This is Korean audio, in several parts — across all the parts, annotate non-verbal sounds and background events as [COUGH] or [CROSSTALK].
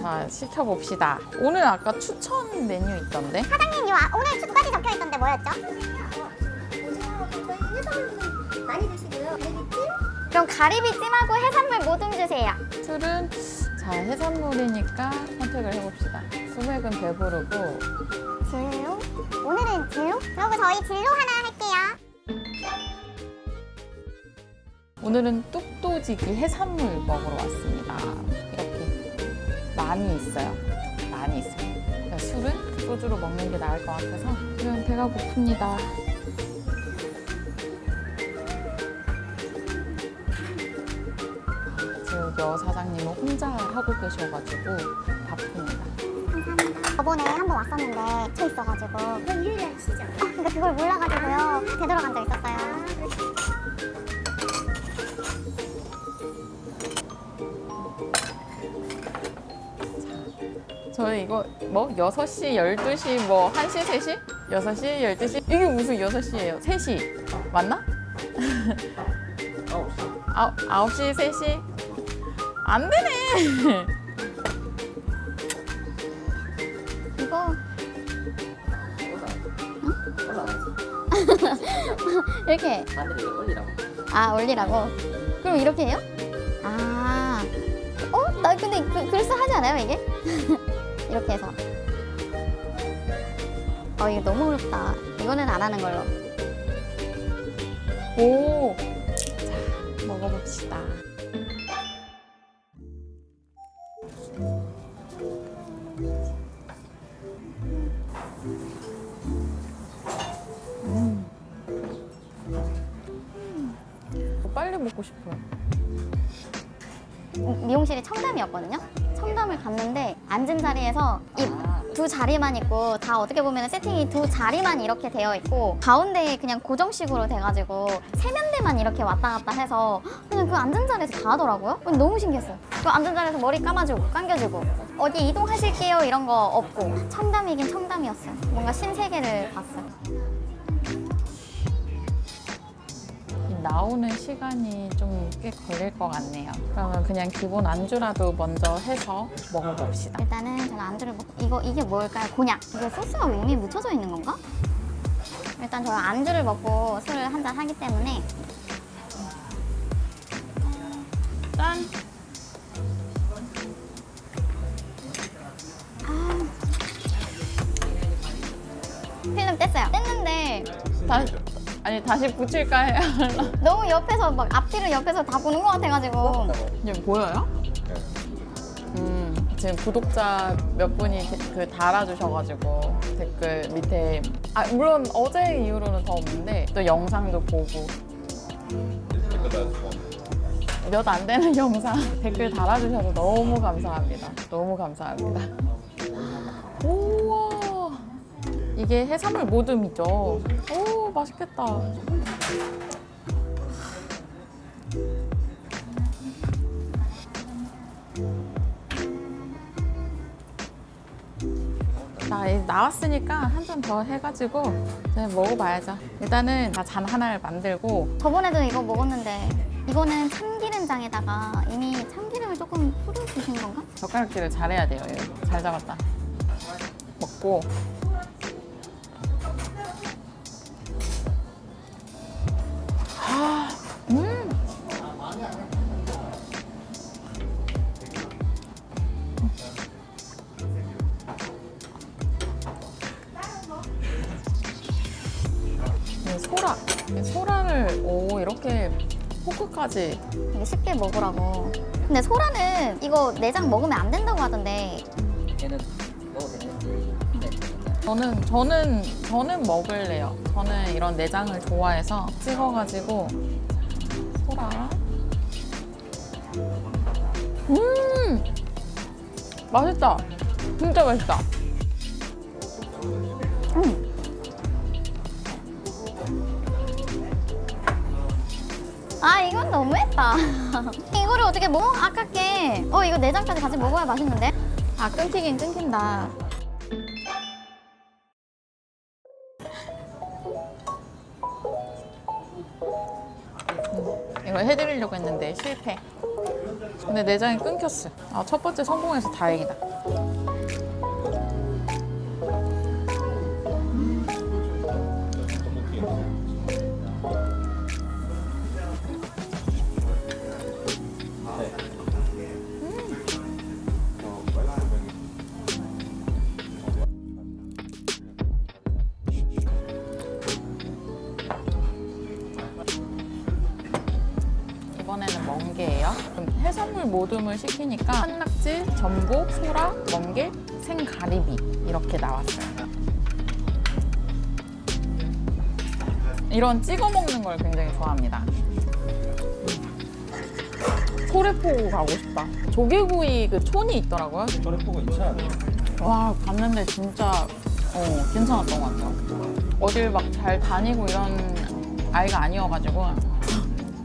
자, 시켜봅시다. 오늘 아까 추천 메뉴 있던데? 사장님 요 아- 오늘 축까지 적혀 있던데 뭐였죠? 많이 드시고요. 그럼 가리비찜하고 해산물 모듬 주세요. 술은 자 해산물이니까 선택을 해봅시다. 소맥은 배부르고 진로? 오늘은 진로? 그리고 저희 진로 하나 할게요. 오늘은 뚝도지기 해산물 먹으러 왔습니다. 이렇게 많이 있어요. 많이 있어요. 그러니까 술은 소주로 먹는 게 나을 것 같아서 지금 배가 고픕니다. 지금 여 사장님은 혼자 하고 계셔가지고 바쁩니다. 저번에 한 번 왔었는데 쳐 있어가지고 하시죠. 어, [LAUGHS] 근데 그걸 몰라가지고요 되돌아간 적 있었어요. 저는 이거 뭐 6시, 12시, 뭐 1시, 3시? 6시, 12시? 이게 무슨 6시예요? 3시. 맞나? 9시. 아, 9시, 3시? 안 되네. 이거 이렇게. 아 올리라고? 그럼 이렇게 해요? 아 어? 나 근데 그, 그럴싸하지 않아요 이게? [LAUGHS] 이렇게 해서 어 이거 너무 어렵다 이거는 안 하는 걸로 오. 자, 먹어봅시다. 음. 음. 빨리 먹고 싶어요. 음, 미용실이 청담이었거든요 청담을 갔는데 앉은 자리에서 이 두 자리만 있고 다 어떻게 보면 세팅이 두 자리만 이렇게 되어 있고 가운데에 그냥 고정식으로 돼가지고 세면대만 이렇게 왔다 갔다 해서 그냥 그 앉은 자리에서 다 하더라고요? 너무 신기했어요. 그 앉은 자리에서 머리 감아주고 감겨주고 어디 이동하실게요 이런 거 없고 청담이긴 청담이었어요. 뭔가 신세계를 봤어요 나오는 시간이 좀 꽤 걸릴 것 같네요. 그러면 그냥 기본 안주라도 먼저 해서 먹어봅시다. 일단은 저는 안주를 먹고 이거 이게 뭘까요? 곤약 이게 소스가 몸에 묻혀져 있는 건가? 일단 저는 안주를 먹고 술을 한 잔 하기 때문에 짠! 필름 뗐어요 뗐는데 다시, 아니, 다시 붙일까 해요. [LAUGHS] 너무 옆에서 막 앞뒤를 옆에서 다 보는 것 같아가지고 이게 보여요? 음, 지금 구독자 몇 분이 데- 그 달아주셔가지고 댓글 밑에 아 물론 어제 이후로는 더 없는데 또 영상도 보고 몇 안 되는 [LAUGHS] 영상 댓글 달아주셔서 너무 감사합니다. 너무 감사합니다. 우와 이게 해산물 모듬이죠. 오 맛있겠다. 나 이제 나왔으니까 한 잔 더 해가지고 이제 먹어봐야죠. 일단은 다잔 하나를 만들고 저번에도 이거 먹었는데 이거는 참기름장에다가 이미 참기름을 조금 뿌려주신 건가? 젓가락질을 잘해야 돼요. 이거. 잘 잡았다. 먹고 포크까지 되게 쉽게 먹으라고 근데 소라는 이거 내장 먹으면 안 된다고 하던데 얘는 먹어도 되는데. 네. 저는 저는 저는 먹을래요. 저는 이런 내장을 좋아해서 찍어가지고 소라. 음 맛있다. 진짜 맛있다. 아 이건 너무했다 [LAUGHS] 이거를 어떻게 먹어? 아깝게 어 이거 내장까지 같이 먹어야 맛있는데 아 끊기긴 끊긴다. 음, 이거 해드리려고 했는데 실패. 근데 내장이 끊겼어. 아, 첫 번째 성공해서 다행이다. 25둠을 시키니까 한낙지, 전복, 소라, 멍게, 생가리비 이렇게 나왔어요. 이런 찍어 먹는 걸 굉장히 좋아합니다. 소래포 가고 싶다. 조개구이 그 촌이 있더라고요. 소래포구 2차 와 갔는데 진짜 어, 괜찮았던 것 같아요. 어딜 막 잘 다니고 이런 아이가 아니어가지고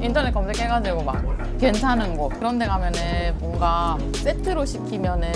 인터넷 검색해가지고 막 괜찮은 곳 그런 데 가면은 뭔가 세트로 시키면은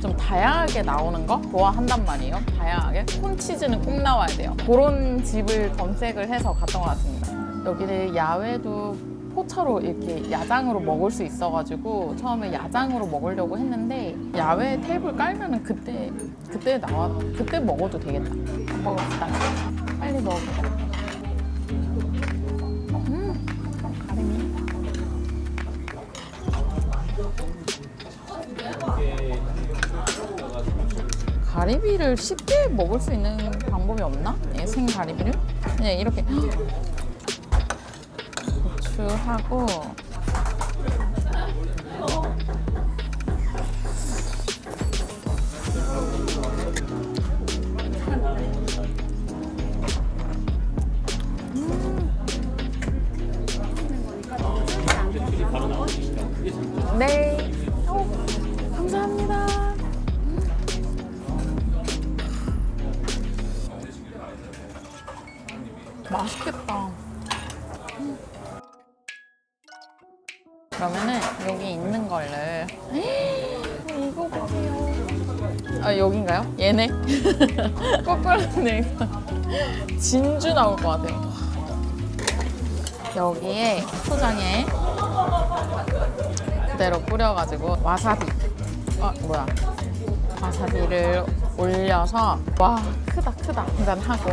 좀 다양하게 나오는 거 좋아한단 말이에요. 다양하게 콘치즈는 꼭 나와야 돼요. 그런 집을 검색을 해서 갔던 것 같습니다. 여기는 야외도 포차로 이렇게 야장으로 먹을 수 있어가지고 처음에 야장으로 먹으려고 했는데 야외 테이블 깔면은 그때 그때 나와 그때 먹어도 되겠다. 먹읍시다. 빨리 먹어보자. 가리비를 쉽게 먹을 수 있는 방법이 없나? 예, 생가리비를? 그냥 이렇게 고추하고 네. 맛있겠다. 그러면은 여기 있는 거를 이거 보세요. 아 여긴가요? 얘네. [LAUGHS] 거꾸로네. 진주 나올 것 같아요. 여기에 초장에 그대로 뿌려가지고 와사비. 아 뭐야? 와사비를 올려서 와 크다 크다 한잔 하고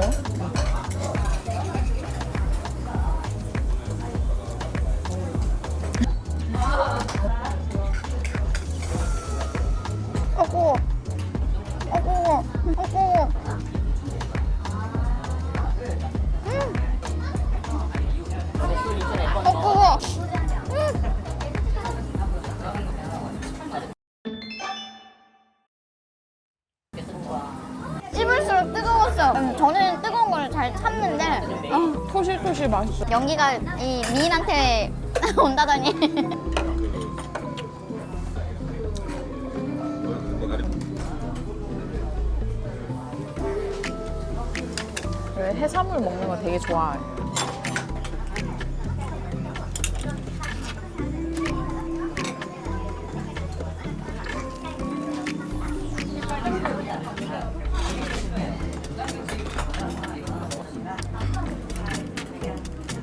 아 토실토실 맛있어. 연기가 이 미인한테 [LAUGHS] 온다더니 그래, 해산물 먹는 거 되게 좋아해.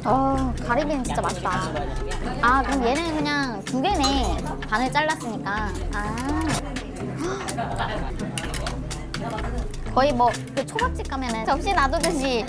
어, 가리비는 진짜 맛있다. 아, 그럼 얘는 그냥 두 개네. 반을 잘랐으니까. 아. [GASPS] 거의 뭐 그 초밥집 가면은 접시 놔두듯이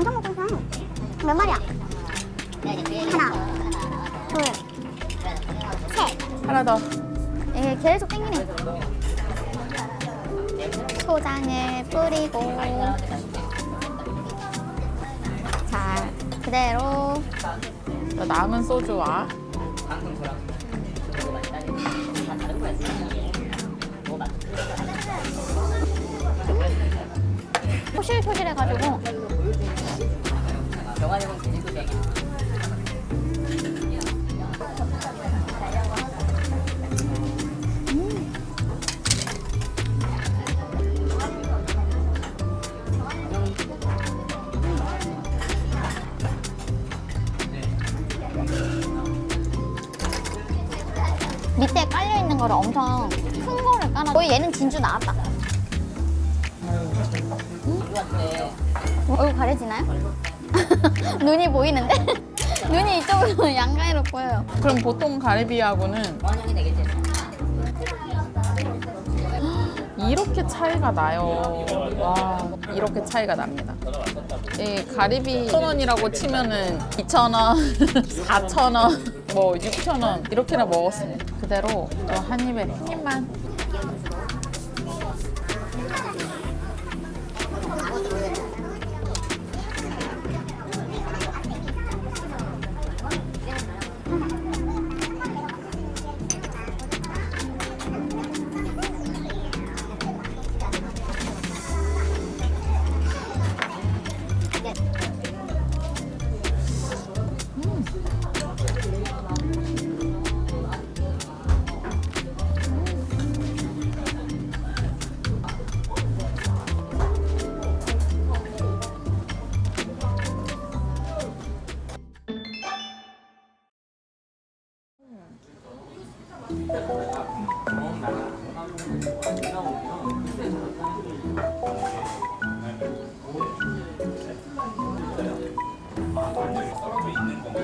있어. 몇 마리야? 하나, 둘, 셋. 하나 더. 이게 계속 땡기네. 초장을 뿌리고. 자, 그대로. 자, 남은 소주와 얘기. 밑에 깔려 있는 거를 엄청 큰 거를 깔아. 거의 얘는 진주 나왔다. 얼굴 가려지나요? [LAUGHS] 눈이 보이는데? [LAUGHS] 눈이 이쪽으로 [LAUGHS] 양가위로 보여요. 그럼 보통 가리비하고는 원형이 되겠지. [GASPS] 이렇게 차이가 나요. 와, 이렇게 차이가 납니다. 이 가리비 1,000원이라고 치면은 2,000원, 4,000원, 뭐 6,000원 이렇게나 먹었습니다. 그대로 또한 입에 한 입만.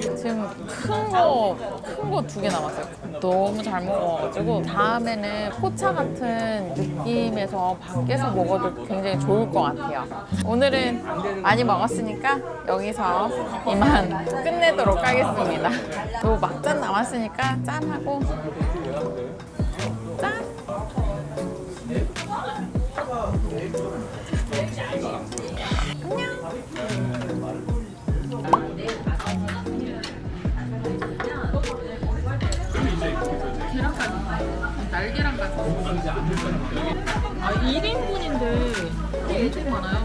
지금 큰 거, 큰 거 두 개 남았어요. 너무 잘 먹어가지고 다음에는 포차 같은 느낌에서 밖에서 먹어도 굉장히 좋을 것 같아요. 오늘은 많이 먹었으니까 여기서 이만 끝내도록 하겠습니다. 또 막잔 남았으니까 짠하고 날계란까지. 아, 1인분인데 엄청 많아요.